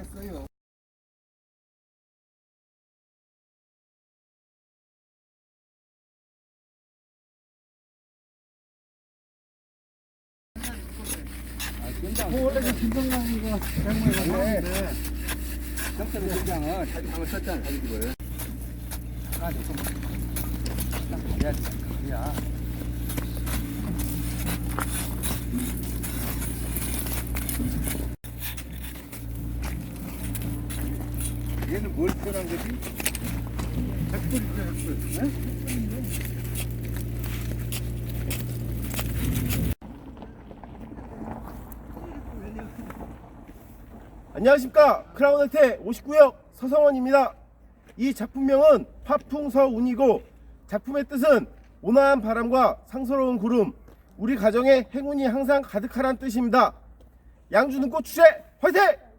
했어요. 뭐 원래 그 김성남이가 백모에가 사는데 경찰局장은 자기 방을 썼잖아, 자기 집을. 아, 잠깐만. 해야지. 야. 얘는 뭘 표현한 거지? 핵불이죠, 핵불. 네? 안녕하십니까 크라운 혜태 59역 서성원입니다 이 작품명은 화풍서운이고 작품의 뜻은 온화한 바람과 상서로운 구름 우리 가정에 행운이 항상 가득하란 뜻입니다 양주는 꽃 추세 화이팅!